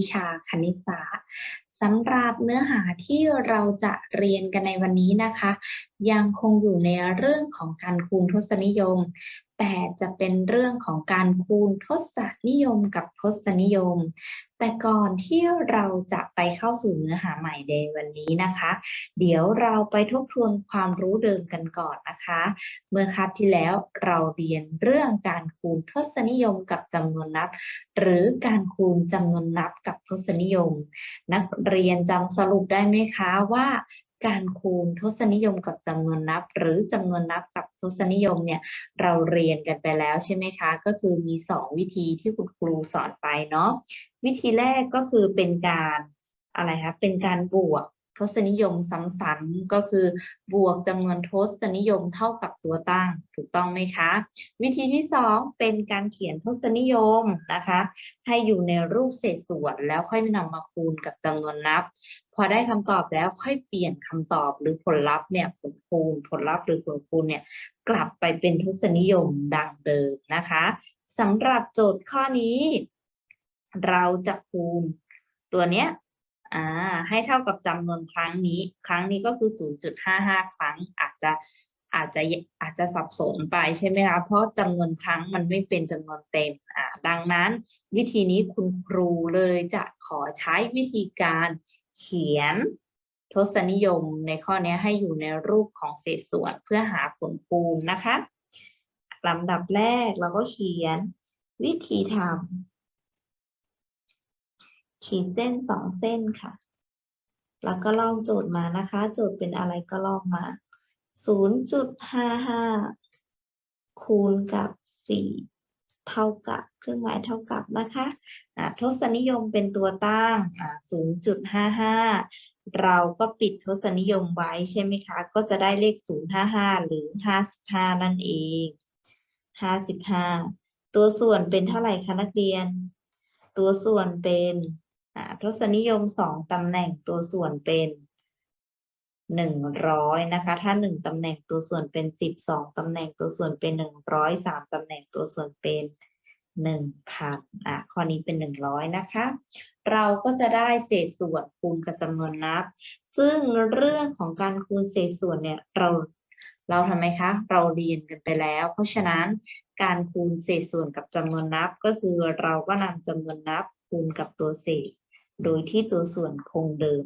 วิชาคณิตศาสตร์สำหรับเนื้อหาที่เราจะเรียนกันในวันนี้นะคะ ยังคงอยู่ในเรื่องของการคูณทศนิยม แต่จะเป็นเรื่องของการคูณทศนิยมกับทศนิยม แต่ก่อนที่เราจะไปเข้าสู่เนื้อหาใหม่ในวันนี้นะคะ เดี๋ยวเราไปทบทวนความรู้เดิมกันก่อนนะคะ เมื่อคาบที่แล้วเราเรียนเรื่องการคูณทศนิยมกับจำนวนนับ หรือการคูณจำนวนนับกับทศนิยม นักเรียนจำสรุปได้ไหมคะว่า การคูณทศนิยมกับจำนวนนับ หรือจำนวนนับกับทศนิยมเนี่ยเราเรียนกันไปแล้วใช่ไหมคะ ก็คือมีสองวิธีที่คุณครูสอนไปเนาะวิธีแรกก็คือเป็นการอะไรคะเป็นการบวก ทศนิยมซ้ำๆก็คือบวกจำนวนทศนิยมเท่ากับตัวตั้ง ถูกต้องไหมคะ วิธีที่สองเป็นการเขียนทศนิยมนะคะ ให้อยู่ในรูปเศษส่วนแล้วค่อยนำมาคูณกับจำนวนนับ พอได้คำตอบแล้วค่อยเปลี่ยนคำตอบหรือผลลัพธ์เนี่ยผลคูณผลลัพธ์หรือผลคูณเนี่ยกลับไปเป็นทศนิยมดังเดิมนะคะสำหรับโจทย์ข้อนี้ เราจะคูณตัวเนี้ย อ่าให้เท่ากับจำนวนครั้งนี้ ครั้งนี้ก็คือ 0.55 ครั้งอาจจะอาจจะอาจจะสับสนไปใช่ไหมคะ เพราะจำนวนครั้งมันไม่เป็นจำนวนเต็มอ่าดังนั้นวิธีนี้คุณครูเลยจะขอใช้วิธีการเขียนทศนิยมในข้อนี้ให้อยู่ในรูปของเศษส่วนเพื่อหาผลคูณนะคะลำดับแรกเราก็เขียนวิธีทำ ขีดเส้นสองเส้นค่ะ แล้วก็ลอกโจทย์มานะคะ โจทย์เป็นอะไรก็ลอกมา 0.55 คูณกับ 4 เท่ากับเครื่องหมายเท่ากับนะคะอ่าทศนิยมเป็นตัวตั้งอ่า0.55 เราก็ปิดทศนิยมไว้ใช่ไหมคะ ก็จะได้เลข 055 หรือ 55 นั่นเอง 55 ตัวส่วนเป็นเท่าไหร่คะนักเรียน ตัวส่วนเป็น อ่าทศนิยมสองตำแหน่งตัวส่วนเป็นหนึ่งร้อยนะคะ ถ้าหนึ่งตำแหน่งตัวส่วนเป็นสิบสองตำแหน่งตัวส่วนเป็นหนึ่งร้อยสามตำแหน่งตัวส่วนเป็นหนึ่งพันอะข้อนี้เป็นหนึ่งร้อยนะคะ เราก็จะได้เศษส่วนคูณกับจำนวนนับ ซึ่งเรื่องของการคูณเศษส่วนเนี่ยเราเราทำไมคะ เราเรียนกันไปแล้ว เพราะฉะนั้นการคูณเศษส่วนกับจำนวนนับ ก็คือเราก็นำจำนวนนับคูณกับตัวเศษ โดยที่ตัวส่วนคงเดิม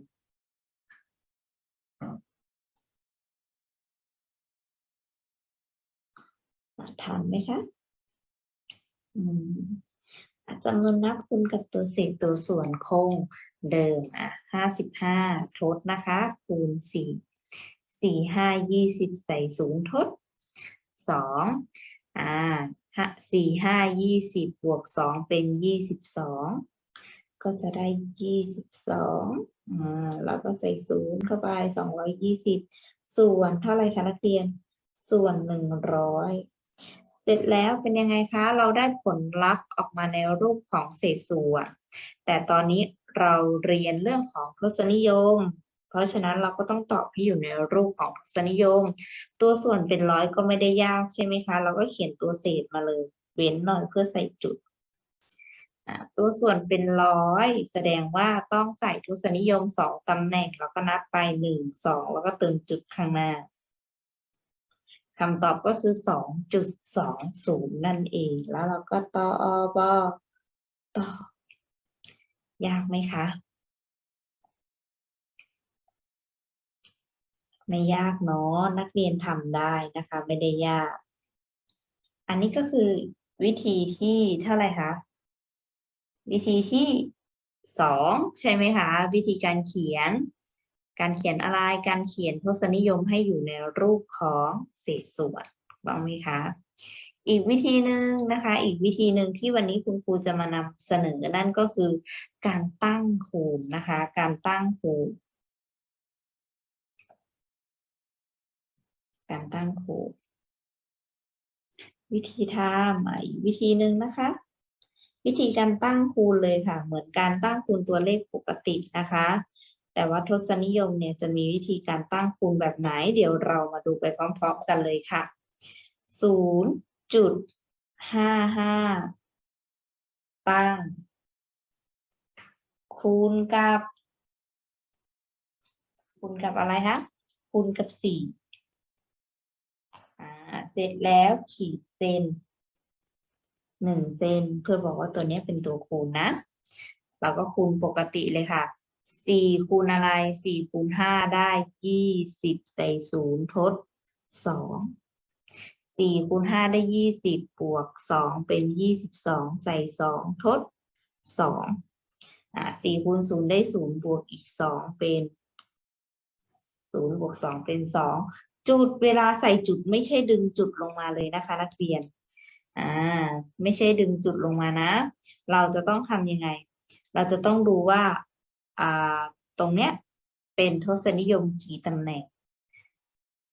ทันไหมคะอืมอะจำนวนนับคูณกับตัวเศษตัวส่วนคงเดิมอะห้าสิบห้าทดนะคะ คูณสี่สี่ห้ายี่สิบใส่ศูนย์ทดสองอ่าห้าสี่ห้ายี่สิบบวกสองเป็นยี่สิบสอง ก็จะได้ยี่สิบสองอ่าแล้วก็ใส่ศูนย์เข้าไปสองร้อยยี่สิบส่วนเท่าไหร่คะนักเรียน ส่วนหนึ่งร้อยเสร็จแล้วเป็นยังไงคะ เราได้ผลลัพธ์ออกมาในรูปของเศษส่วน แต่ตอนนี้เราเรียนเรื่องของทศนิยม เพราะฉะนั้นเราก็ต้องตอบให้อยู่ในรูปของทศนิยม ตัวส่วนเป็นร้อยก็ไม่ได้ยากใช่ไหมคะ เราก็เขียนตัวเศษมาเลย เว้นหน่อยเพื่อใส่จุดอ่า ตัวส่วนเป็นร้อยแสดงว่าต้องใส่ทศนิยมสองตำแหน่ง แล้วก็นับไปหนึ่งสองแล้วก็เติมจุดข้างหน้าคำตอบก็คือสองจุดสองศูนย์นั่นเอง แล้วเราก็ต่ออบอต่อยากไหมคะ ไม่ยากเนาะนักเรียนทำได้นะคะ ไม่ได้ยาก อันนี้ก็คือวิธีที่เท่าไหร่คะ วิธีที่สองใช่ไหมคะวิธีการเขียน การเขียนอะไรการเขียนทศนิยมให้อยู่ในรูปของเศษส่วนถูกต้องไหมคะอีกวิธีหนึ่งนะคะ อีกวิธีหนึ่งที่วันนี้คุณครูจะมานำเสนอนั่นก็คือ การตั้งคูณนะคะ การตั้งคูณการตั้งคูณวิธีทำอะอีกวิธีหนึ่งนะคะ วิธีการตั้งคูณเลยค่ะ เหมือนการตั้งคูณตัวเลขปกตินะคะ แต่ว่าทศนิยมเนี่ยจะมีวิธีการตั้งคูณแบบไหน เดี๋ยวเรามาดูไปพร้อมๆกันเลยค่ะศูนย์จุดห้าห้าตั้ง คูณกับ คูณกับอะไรคะ คูณกับสี่อ่าเสร็จแล้วขีดเส้น หนึ่งเส้นเพื่อบอกว่าตัวนี้เป็นตัวคูณนะ เราก็คูณปกติเลยค่ะสี่คูณอะไรสี่คูณห้าได้ยี่สิบใส่ศูนย์ทดสองสี่คูณห้าได้ยี่สิบบวกสองเป็นยี่สิบสองใส่สองทดสองอ่าสี่คูณศูนย์ได้ศูนย์บวกอีกสองเป็นศูนย์บวกสองเป็นสองจุดเวลาใส่จุดไม่ใช่ดึงจุดลงมาเลยนะคะ นักเรียน อ่าไม่ใช่ดึงจุดลงมานะ เราจะต้องทำยังไง เราจะต้องดูว่าอ่าตรงเนี้ยเป็นทศนิยมกี่ตำแหน่ง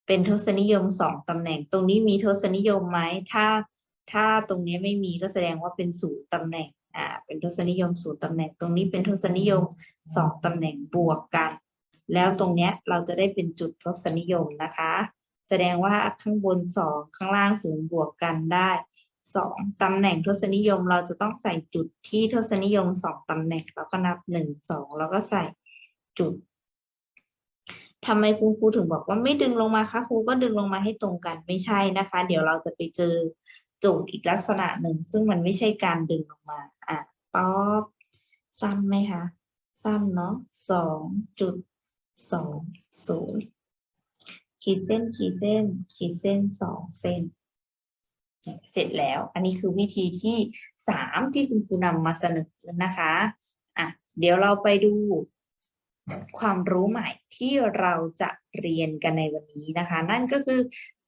เป็นทศนิยมสองตำแหน่ง ตรงนี้มีทศนิยมไหมถ้าถ้าตรงนี้ไม่มีก็แสดงว่าเป็นศูนย์ตำแหน่งอ่าเป็นทศนิยมศูนย์ตำแหน่ง ตรงนี้เป็นทศนิยมสองตำแหน่งบวกกัน แล้วตรงเนี้ยเราจะได้เป็นจุดทศนิยมนะคะ แสดงว่าข้างบนสองข้างล่างศูนย์บวกกันได้ สองตำแหน่งทศนิยมเราจะต้องใส่จุดที่ทศนิยมสองตำแหน่งแล้วก็นับหนึ่งสองแล้วก็ใส่จุดทำไมคุณครูถึงบอกว่าไม่ดึงลงมาคะครูก็ดึงลงมาให้ตรงกันไม่ใช่นะคะ เดี๋ยวเราจะไปเจอโจทย์อีกลักษณะหนึ่ง ซึ่งมันไม่ใช่การดึงลงมาอะป๊อบซ้ำไหมคะซ้ำเนาะสองจุดสองศูนย์ขีดเส้นขีดเส้น ขีดเส้นสองเส้น เสร็จแล้ว อันนี้คือวิธีที่สามที่คุณครูนำมาเสนอนะคะอะเดี๋ยวเราไปดูความรู้ใหม่ที่เราจะเรียนกันในวันนี้นะคะ นั่นก็คือ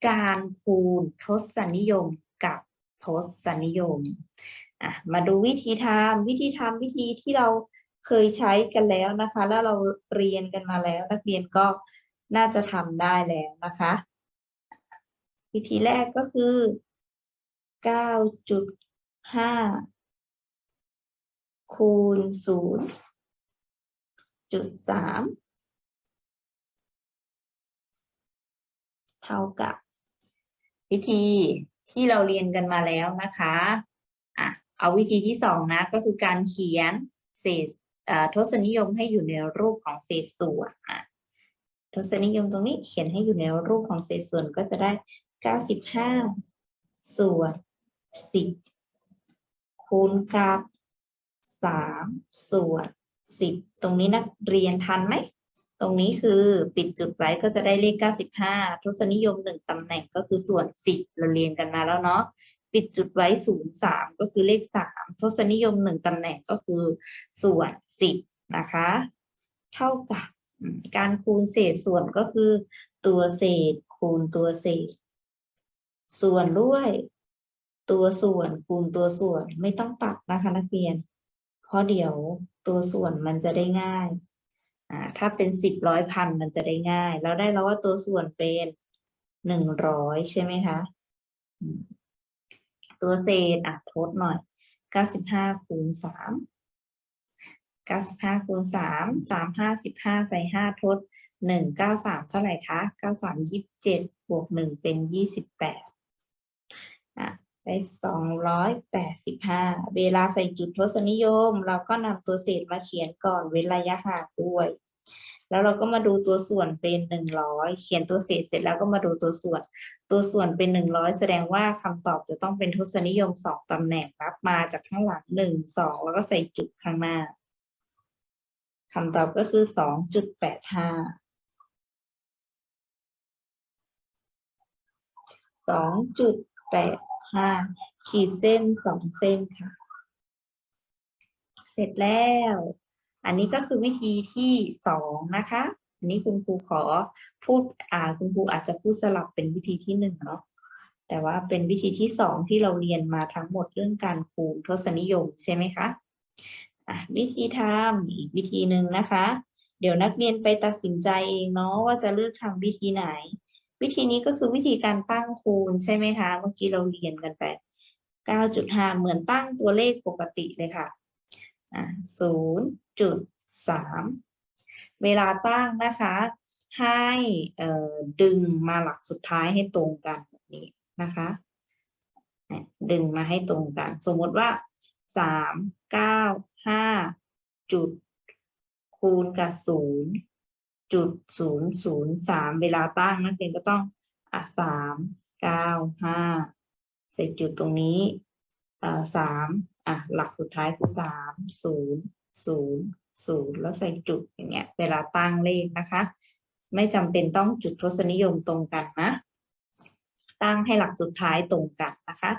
การคูณทศนิยมกับทศนิยมอะมาดูวิธีทำวิธีทำวิธีที่เราเคยใช้กันแล้วนะคะ แล้วเราเรียนกันมาแล้ว นักเรียนก็น่าจะทำได้แล้วนะคะ วิธีแรกก็คือ เก้าจุดห้าคูณศูนย์จุดสามเท่ากับ วิธีที่เราเรียนกันมาแล้วนะคะอะเอาวิธีที่สองนะ ก็คือการเขียนเศษทศนิยมให้อยู่ในรูปของเศษส่วนอะทศนิยมตรงนี้เขียนให้อยู่ในรูปของเศษส่วนก็จะได้เก้าสิบห้าส่วน สิบคูณกับสามส่วนสิบตรงนี้นักเรียนทันไหม ตรงนี้คือปิดจุดไว้ก็จะได้เลขเก้าสิบห้าทศนิยมหนึ่งตำแหน่งก็คือส่วนสิบเราเรียนกันมาแล้วเนาะปิดจุดไว้ศูนย์สามก็คือเลขสามทศนิยมหนึ่งตำแหน่งก็คือส่วนสิบนะคะ เท่ากับการคูณเศษส่วนก็คือตัวเศษคูณตัวเศษ ส่วนด้วย ตัวส่วนคูณตัวส่วนไม่ต้องตัดนะคะนักเรียน เพราะเดี๋ยวตัวส่วนมันจะได้ง่ายอ่าถ้าเป็นสิบร้อยพันมันจะได้ง่ายเราได้แล้วว่าตัวส่วนเป็นหนึ่งร้อยใช่ไหมคะตัวเศษอะทดหน่อยเก้าสิบห้าคูณสามเก้าสิบห้าคูณสามสามห้าสิบห้าใส่ห้าทดหนึ่งเก้าสามเท่าไหร่คะเก้าสามยี่สิบเจ็ดบวกหนึ่งเป็นยี่สิบแปด ไป 285 เวลาใส่จุดทศนิยม เราก็นำตัวเศษมาเขียนก่อนเว้นระยะห่างด้วย แล้วเราก็มาดูตัวส่วนเป็น 100 เขียนตัวเศษเสร็จแล้วก็มาดูตัวส่วน ตัวส่วนเป็น 100 แสดงว่าคำตอบจะต้องเป็นทศนิยม 2ตำแหน่งรับมาจากข้างหลัง 1 2 แล้วก็ใส่จุดข้างหน้าคำตอบก็คือ 2.85 2.8 ข้าง ขีดเส้นสองเส้นค่ะ เสร็จแล้ว อันนี้ก็คือวิธีที่สองนะคะ อันนี้คุณครูขอพูดอ่าคุณครูอาจจะพูดสลับเป็นวิธีที่หนึ่งเนาะแต่ว่าเป็นวิธีที่สองที่เราเรียนมาทั้งหมดเรื่องการคูณทศนิยมใช่ไหมคะวิธีทำอีกวิธีหนึ่งนะคะ เดี๋ยวนักเรียนไปตัดสินใจเองเนาะว่าจะเลือกทำวิธีไหน วิธีนี้ก็คือวิธีการตั้งคูณใช่ไหมคะ เมื่อกี้เราเรียนกันไป 9.5 เหมือนตั้งตัวเลขปกติเลยค่ะอ่า0.3เวลาตั้งนะคะ ให้ดึงมาหลักสุดท้ายให้ตรงกันแบบนี้นะคะ ดึงมาให้ตรงกัน สมมติว่า3 9 5จุดคูณกับศูนย์ จุดศูนย์ศูนย์สามเวลาตั้งนักเรียนก็ต้องอะสามเก้าห้าใส่จุดตรงนี้อ่าสามอะหลักสุดท้ายคือสามศูนย์ศูนย์ศูนย์แล้วใส่จุดอย่างเงี้ยเวลาตั้งเลขนะคะ ไม่จำเป็นต้องจุดทศนิยมตรงกันนะ ตั้งให้หลักสุดท้ายตรงกันนะคะ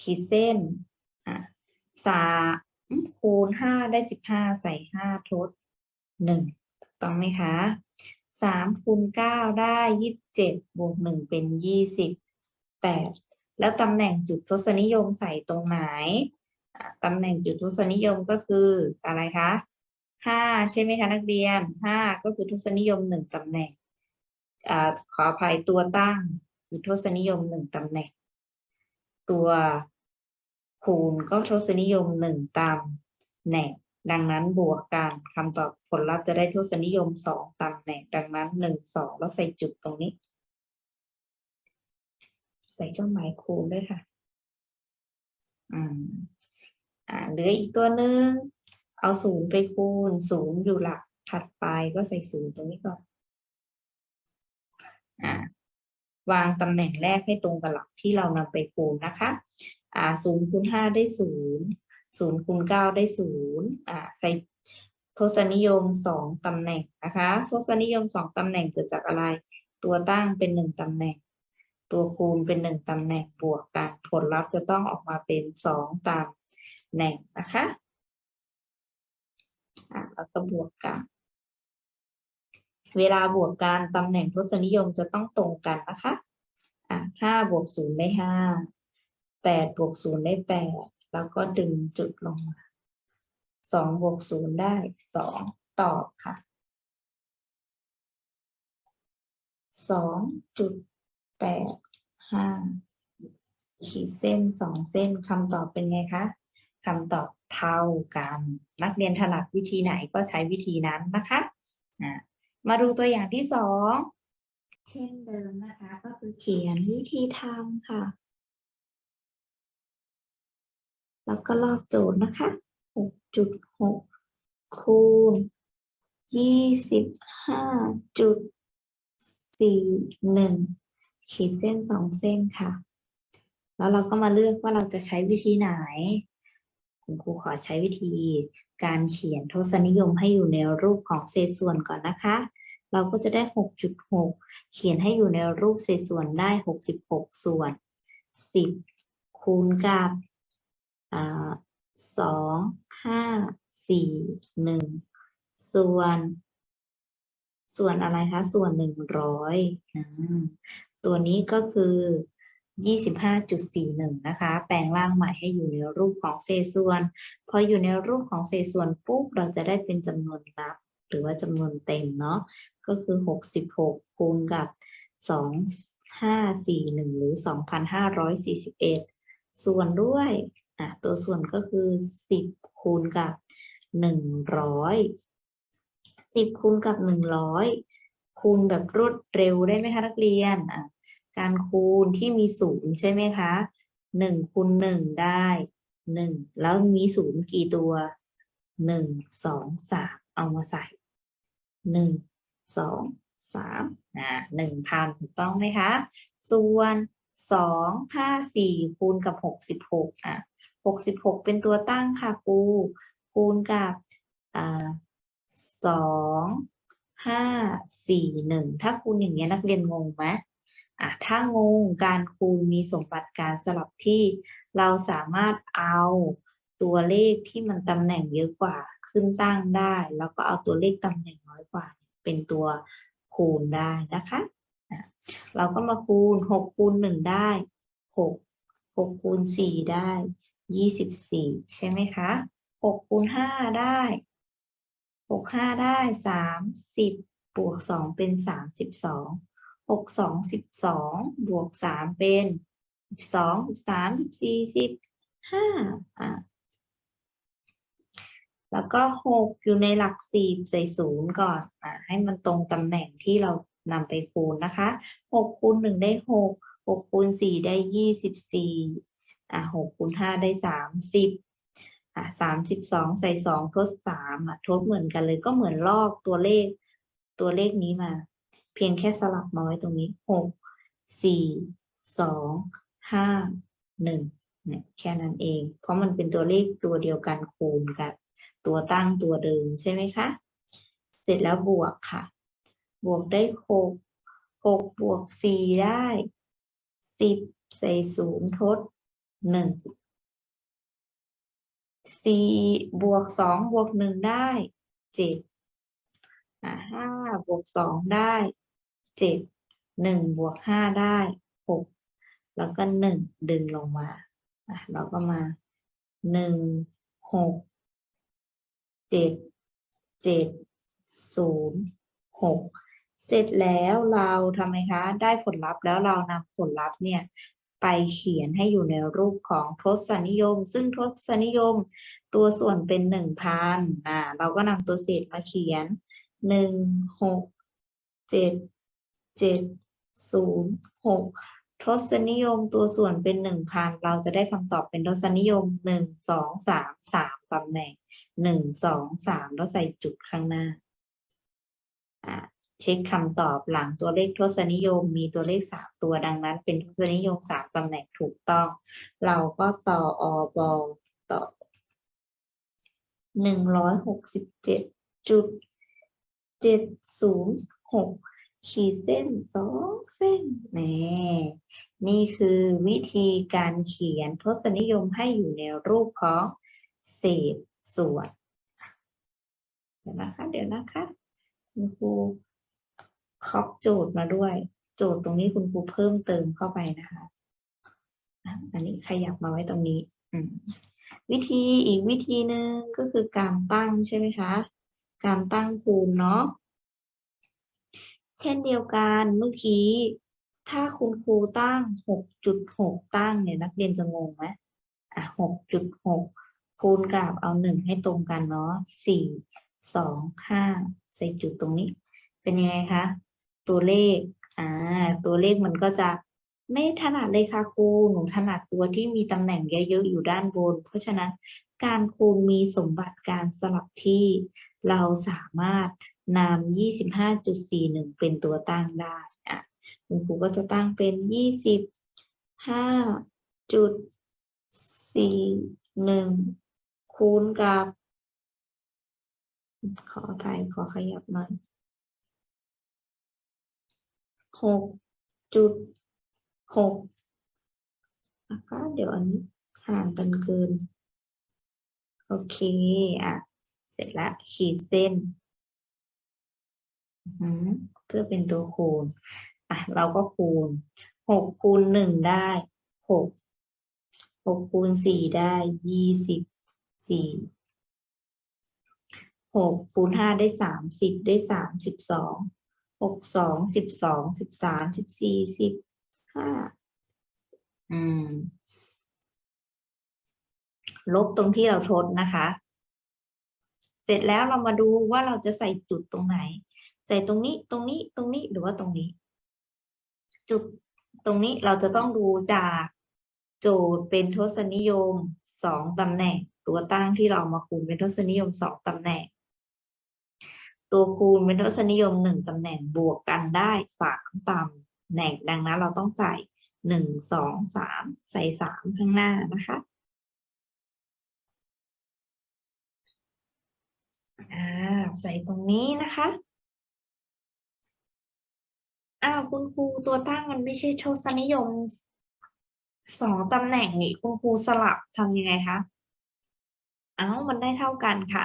ขีดเส้นอะสามคูณห้าได้สิบห้าใส่ห้าทดหนึ่ง ต้องไหมคะสามคูณเก้าได้ยี่สิบเจ็ดบวกหนึ่งเป็นยี่สิบแปดแล้วตำแหน่งจุดทศนิยมใส่ตรงไหนตำแหน่งจุดทศนิยมก็คืออะไรคะห้าใช่ไหมคะนักเรียนห้าก็คือทศนิยมหนึ่งตำแหน่งอขออภัยตัวตั้งคือทศนิยมหนึ่งตำแหน่ง ตัวคูณก็ทศนิยมหนึ่งตามแหน่ง ดังนั้นบวกกันคำตอบผลลัพธ์จะได้ทศนิยมสองตามแหน่ง ดังนั้นหนึ่งสองแล้วใส่จุดตรงนี้ ใส่เครื่องหมายคูณด้วยค่ะอืมอ่าเหลืออีกตัวหนึ่งเอาศูนย์ไปคูณศูนย์อยู่หลักถัดไปก็ใส่ศูนย์ตรงนี้ก่อนอ่าวางตำแหน่งแรกให้ตรงกับหลักที่เรานำไปคูณนะคะอ่าศูนย์คูณห้าได้ศูนย์ ศูนย์คูณเก้าได้ศูนย์อ่าใส่ทศนิยมสองตำแหน่งนะคะทศนิยมสองตำแหน่งเกิดจากอะไร ตัวตั้งเป็นหนึ่งตำแหน่ง ตัวคูณเป็นหนึ่งตำแหน่งบวกกันผลลัพธ์จะต้องออกมาเป็นสองตำแหน่งนะคะอ่าแล้วก็บวกกันเวลาบวกกันตำแหน่งทศนิยมจะต้องตรงกันนะคะอะห้าบวกศูนย์ได้ห้าแปดบวกศูนย์ได้แปด แล้วก็ดึงจุดลงมาสองบวกศูนย์ได้สองตอบค่ะสองจุดแปดห้าขีดเส้นสองเส้นคำตอบเป็นไงคะคำตอบเท่ากัน นักเรียนถนัดวิธีไหนก็ใช้วิธีนั้นนะคะอะมาดูตัวอย่างที่สองเช่นเดิมนะคะ ก็คือเขียนวิธีทำค่ะ แล้วก็ลอกโจทย์นะคะหกจุดหกคูณยี่สิบห้าจุดสี่หนึ่งขีดเส้นสองเส้นค่ะ แล้วเราก็มาเลือกว่าเราจะใช้วิธีไหน คุณครูขอใช้วิธีการเขียนทศนิยมให้อยู่ในรูปของเศษส่วนก่อนนะคะ เราก็จะได้ 6.6 เขียนให้อยู่ในรูปเศษส่วนได้ 66 ส่วน 10 คูณกับ สองห้าสี่หนึ่งส่วนส่วนอะไรคะ ส่วนหนึ่งร้อยตัวนี้ก็คือยี่สิบห้าจุดสี่หนึ่งนะคะ แปลงร่างใหม่ให้อยู่ในรูปของเศษส่วน พออยู่ในรูปของเศษส่วนปุ๊บเราจะได้เป็นจำนวนนับ หรือว่าจำนวนเต็มเนาะก็คือหกสิบหกคูณกับสองห้าสี่หนึ่งหรือสองพันห้าร้อยสี่สิบเอ็ดส่วนด้วย อะตัวส่วนก็คือสิบคูณกับหนึ่งร้อยสิบคูณกับหนึ่งร้อยคูณแบบรวดเร็วได้ไหมคะนักเรียนอะการคูณที่มีศูนย์ใช่ไหมคะหนึ่งคูณหนึ่งได้หนึ่งแล้วมีศูนย์กี่ตัวหนึ่งสองสามเอามาใส่หนึ่งสองสามอ่าหนึ่งพันถูกต้องไหมคะ ส่วนสองห้าสี่คูณกับหกสิบหกอะ หกสิบหกเป็นตัวตั้งค่ะครูคูณกับสองห้าสี่หนึ่งถ้าคูณอย่างเงี้ยนักเรียนงงไหมอะถ้างงการคูณมีสมบัติการสลับที่เราสามารถเอาตัวเลขที่มันตำแหน่งเยอะกว่าขึ้นตั้งได้ แล้วก็เอาตัวเลขตำแหน่งน้อยกว่า เป็นตัวคูณได้นะคะเราก็มาคูณหกคูณหนึ่งได้หกหกคูณสี่ได้ ยี่สิบสี่ใช่ไหมคะหกคูณห้าได้หกห้าได้สามสิบบวกสองเป็นสามสิบสองหกสองสิบสองบวกสามเป็นสิบสองสิบสามสิบสี่สิบห้าอะแล้วก็หกอยู่ในหลักสี่ใส่ศูนย์ก่อนอะให้มันตรงตำแหน่งที่เรานำไปคูณนะคะหกคูณหนึ่งได้หกหกคูณสี่ได้ยี่สิบสี่ อะหกคูณห้าได้สามสิบอะสามสิบสองใส่สองทดสามอะทดเหมือนกันเลยก็เหมือนลอกตัวเลขตัวเลขนี้มา เพียงแค่สลับมาไว้ตรงนี้หกสี่สองห้าหนึ่งเนี่ยแค่นั้นเอง เพราะมันเป็นตัวเลขตัวเดียวกันคูณกับตัวตั้งตัวเดิมใช่ไหมคะ เสร็จแล้วบวกค่ะ บวกได้หกหกบวกสี่ได้สิบใส่ศูนย์ทด หนึ่งสี่บวกสองบวกหนึ่งได้เจ็ดห้าบวกสองได้เจ็ดหนึ่งบวกห้าได้หกแล้วก็หนึ่งดึงลงมาเราก็มาหนึ่งหกเจ็ดเจ็ดศูนย์หกเสร็จแล้วเราทำไมคะ ได้ผลลัพธ์แล้วเรานำผลลัพธ์เนี่ย ไปเขียนให้อยู่ในรูปของทศนิยม ซึ่งทศนิยมตัวส่วนเป็นหนึ่งพันอ่าเราก็นำตัวเศษมาเขียนหนึ่งหกเจ็ดเจ็ดศูนย์หกทศนิยมตัวส่วนเป็นหนึ่งพันเราจะได้คำตอบเป็นทศนิยมหนึ่งสองสามสามตำแหน่งหนึ่งสองสามแล้วใส่จุดข้างหน้าอ่า เช็คคำตอบหลังตัวเลขทศนิยม มีตัวเลขสามตัวดังนั้น เป็นทศนิยมสามตำแหน่งถูกต้อง เราก็ต่ออบอต่อหนึ่งร้อยหกสิบเจ็ดจุดเจ็ดศูนย์หกขีดเส้นสองเส้นนี่นี่คือวิธีการเขียนทศนิยมให้อยู่ในรูปของเศษส่วน เดี๋ยวนะคะ เดี๋ยวนะคะคุณครู ครอบโจทย์มาด้วย โจทย์ตรงนี้คุณครูเพิ่มเติมเข้าไปนะคะอันนี้ขยับมาไว้ตรงนี้วิธีอีกวิธีหนึ่งก็คือการตั้งใช่ไหมคะ การตั้งคูณเนาะเช่นเดียวกันเมื่อกี้ ถ้าคุณครูตั้งหกจุดหกตั้งเนี่ยนักเรียนจะงงไหมอะหกจุดหกคูณกับเอาหนึ่งให้ตรงกันเนาะสี่สองห้าใส่จุดตรงนี้ เป็นยังไงคะ ตัวเลขอ่าตัวเลขมันก็จะไม่ถนัดเลยค่ะครูหนูถนัดตัวที่มีตำแหน่งเยอะๆอยู่ด้านบน เพราะฉะนั้นการคูณมีสมบัติการสลับที่เราสามารถนำยี่สิบห้าจุดสี่หนึ่งเป็นตัวตั้งได้อะคุณครูก็จะตั้งเป็นยี่สิบห้าจุดสี่หนึ่งคูณกับ ขออภัยขอขยับหน่อย หกจุดหกนะคะเดี๋ยวอันนี้ห่างกันเกิน โอเค อะ เสร็จแล้วขีดเส้น เพื่อเป็นตัวคูณ อะ เราก็คูณหกคูณหนึ่งได้หกหกคูณสี่ได้ยี่สิบสี่หกคูณห้าได้สามสิบได้สามสิบสอง หกสองสิบสองสิบสามสิบสี่สิบห้าอืม ลบตรงที่เราทดนะคะ เสร็จแล้วเรามาดูว่าเราจะใส่จุดตรงไหน ใส่ตรงนี้ตรงนี้ตรงนี้หรือว่าตรงนี้ จุดตรงนี้เราจะต้องดูจากโจทย์เป็นทศนิยมสองตำแหน่ง ตัวตั้งที่เรามาคูณเป็นทศนิยมสองตำแหน่ง ตัวคูณเป็นทศนิยมหนึ่งตำแหน่งบวกกันได้สามตำแหน่งดังนั้นเราต้องใส่หนึ่งสองสามใส่สามข้างหน้านะคะอ่าใส่ตรงนี้นะคะอ้าวคุณครูตัวตั้งมันไม่ใช่ทศนิยมสองตำแหน่งนี่คุณครูสลับทำยังไงคะอ้าวมันได้เท่ากันค่ะ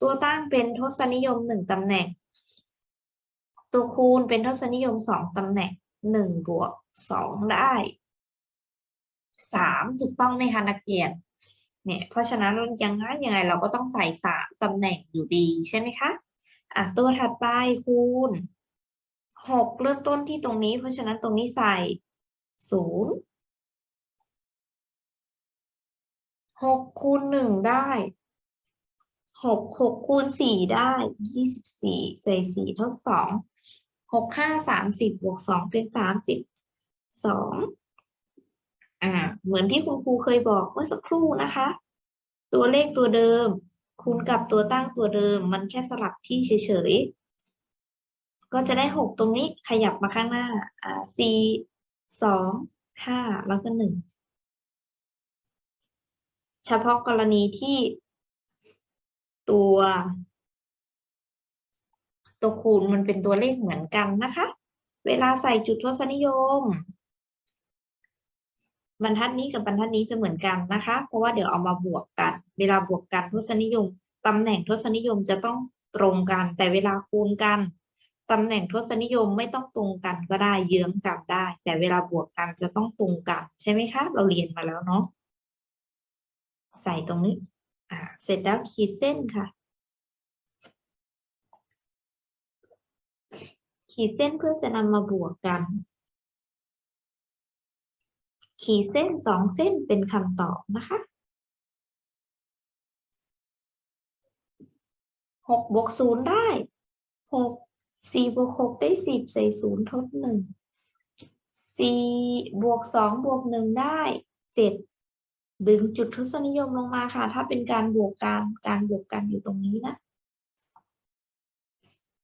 ตัวตั้งเป็นทศนิยมหนึ่งตำแหน่ง ตัวคูณเป็นทศนิยมสองตำแหน่งหนึ่งบวกสองได้สามถูกต้องไหมคะนักเรียนเนี่ยเพราะฉะนั้นยังไงยังไงเราก็ต้องใส่สามตำแหน่งอยู่ดีใช่ไหมคะอะตัวถัดไปคูณหกเริ่มต้นที่ตรงนี้ เพราะฉะนั้นตรงนี้ใส่ศูนย์หกคูณหนึ่งได้ หกหกคูณสี่ได้ยี่สิบสี่ใสสี่เท่าสองหกห้าสามสิบบวกสองเป็นสามสิบสองอ่า เหมือนที่คุณครูเคยบอกเมื่อสักครู่นะคะ ตัวเลขตัวเดิม คูณกับตัวตั้งตัวเดิม มันแค่สลับที่เฉยๆ ก็จะได้หกตรงนี้ขยับมาข้างหน้า อ่าสี่สองห้าแล้วก็หนึ่งเฉพาะกรณีที่ ตัว ตัวคูณมันเป็นตัวเลขเหมือนกันนะคะ เวลาใส่จุดทศนิยม บรรทัดนี้กับบรรทัดนี้จะเหมือนกันนะคะ เพราะว่าเดี๋ยวเอามาบวกกัน เวลาบวกกันทศนิยมตำแหน่งทศนิยมจะต้องตรงกัน แต่เวลาคูณกันตำแหน่งทศนิยมไม่ต้องตรงกันก็ได้เยื้องกันได้ แต่เวลาบวกกันจะต้องตรงกัน ใช่ไหมคะ เราเรียนมาแล้วเนาะใส่ตรงนี้ เสร็จแล้วขีดเส้นค่ะ ขีดเส้นเพื่อจะนำมาบวกกัน ขีดเส้นสองเส้นเป็นคำตอบนะคะหกบวกศูนย์ได้หกสี่บวกหกได้สิบใส่ศูนย์ทดหนึ่งสี่บวกสองบวกหนึ่งได้เจ็ด ดึงจุดทศนิยมลงมาค่ะ ถ้าเป็นการบวกกันการบวกกันอยู่ตรงนี้นะ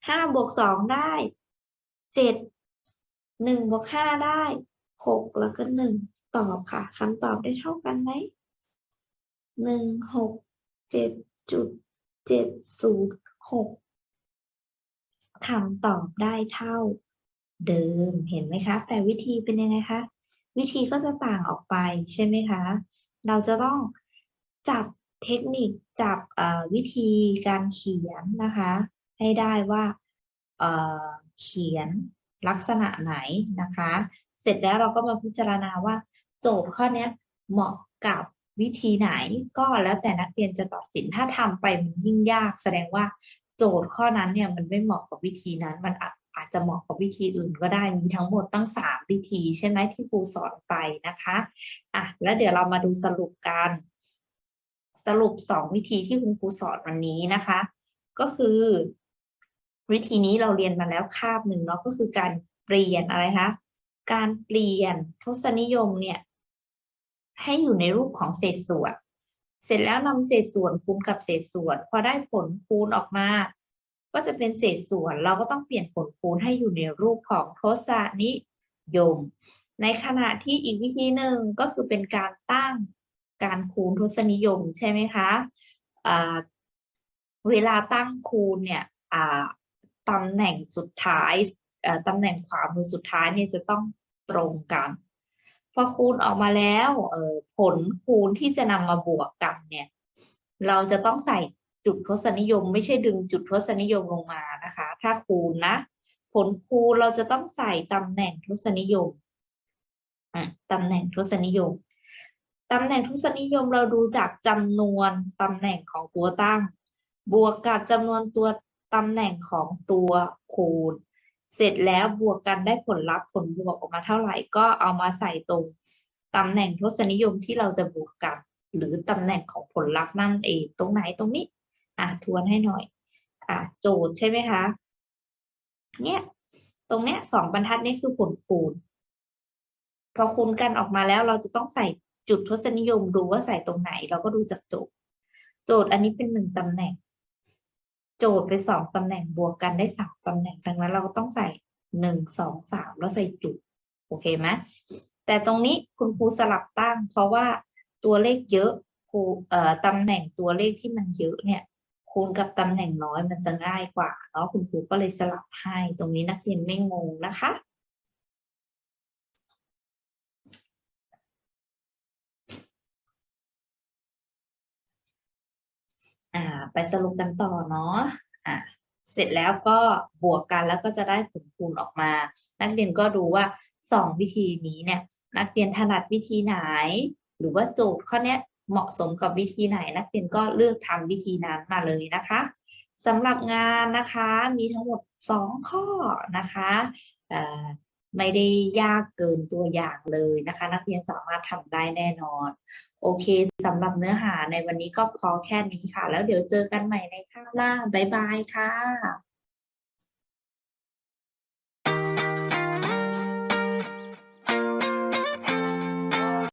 ห้าบวกสองได้เจ็ดหนึ่งบวกห้าได้หกแล้วก็หนึ่งตอบค่ะคำตอบได้เท่ากันไหมหนึ่งหกเจ็ดจุดเจ็ดศูนย์หกคำตอบได้เท่าเดิมเห็นไหมคะ แต่วิธีเป็นยังไงคะ วิธีก็จะต่างออกไปใช่ไหมคะ เราจะต้องจับเทคนิคจับวิธีการเขียนนะคะ ให้ได้ว่าเเขียนลักษณะไหนนะคะ เสร็จแล้วเราก็มาพิจารณาว่า โจทย์ข้อนี้เหมาะกับวิธีไหนก็แล้วแต่นักเรียนจะตัดสินถ้าทำไปมันยิ่งยาก แสดงว่าโจทย์ข้อนั้นเนี่ยมันไม่เหมาะกับวิธีนั้นมันอาจ อาจจะเหมาะกับวิธีอื่นก็ได้มีทั้งหมดตั้งสามวิธีใช่ไหมที่ครูสอนไปนะคะอะแล้วเดี๋ยวเรามาดูสรุปกันสรุปสองวิธีที่คุณครูสอนวันนี้นะคะ ก็คือ วิธีนี้เราเรียนมาแล้วคาบหนึ่งเนาะก็คือการเปลี่ยนอะไรคะการเปลี่ยนทศนิยมเนี่ยให้อยู่ในรูปของเศษส่วน เสร็จแล้วนำเศษส่วนคูณกับเศษส่วน พอได้ผลคูณออกมา ก็จะเป็นเศษส่วนเราก็ต้องเปลี่ยนผลคูณให้อยู่ในรูปของทศนิยม ในขณะที่อีกวิธีหนึ่งก็คือเป็นการตั้งการคูณทศนิยมใช่ไหมคะอ่าเวลาตั้งคูณเนี่ยตำแหน่งสุดท้ายตำแหน่งขวามือสุดท้ายเนี่ยจะต้องตรงกัน พอคูณออกมาแล้วผลคูณที่จะนำมาบวกกันเนี่ย เราจะต้องใส่ จุดทศนิยม ไม่ใช่ดึงจุดทศนิยมลงมานะคะ ถ้าคูณนะ ผลคูณเราจะต้องใส่ตำแหน่งทศนิยมอะตำแหน่งทศนิยมตำแหน่งทศนิยมเราดูจากจำนวนตำแหน่งของตัวตั้ง บวกกับจำนวนตัวตำแหน่งของตัวคูณ เสร็จแล้วบวกกันได้ผลลัพธ์ผลบวกออกมาเท่าไหร่ก็เอามาใส่ตรงตำแหน่งทศนิยมที่เราจะบวกกัน หรือตำแหน่งของผลลัพธ์นั่นเองตรงไหนตรงนี้ อะทวนให้หน่อย อะโจทย์ใช่ไหมคะ เนี่ยตรงเนี้ยสองบรรทัดนี่คือผลคูณ พอคูณกันออกมาแล้วเราจะต้องใส่จุดทศนิยมดูว่าใส่ตรงไหน เราก็ดูจากโจทย์ โจทย์อันนี้เป็นหนึ่งตำแหน่ง โจทย์เป็นสองตำแหน่งบวกกันได้สามตำแหน่งดังนั้นเราก็ต้องใส่หนึ่งสองสามแล้วใส่จุดโอเคไหมแต่ตรงนี้คุณครูสลับตั้ง เพราะว่าตัวเลขเยอะครูเอ่อตำแหน่งตัวเลขที่มันเยอะเนี่ย คูณกับตำแหน่งน้อยมันจะง่ายกว่าเนาะคุณครูก็เลยสลับให้ตรงนี้นักเรียนไม่งงนะคะ อ่า ไปสรุปกันต่อเนาะอะเสร็จแล้วก็บวกกันแล้วก็จะได้ผลคูณออกมา นักเรียนก็ดูว่าสองวิธีนี้เนี่ยนักเรียนถนัดวิธีไหน หรือว่าโจทย์ข้อเนี้ย เหมาะสมกับวิธีไหนนักเรียนก็เลือกทำวิธีนั้นมาเลยนะคะสำหรับงานนะคะมีทั้งหมดสองข้อนะคะไม่ได้ยากเกินตัวอย่างเลยนะคะ นักเรียนสามารถทำได้แน่นอน โอเคสำหรับเนื้อหาในวันนี้ก็พอแค่นี้ค่ะ แล้วเดี๋ยวเจอกันใหม่ในคาบหน้า บ๊ายบายค่ะ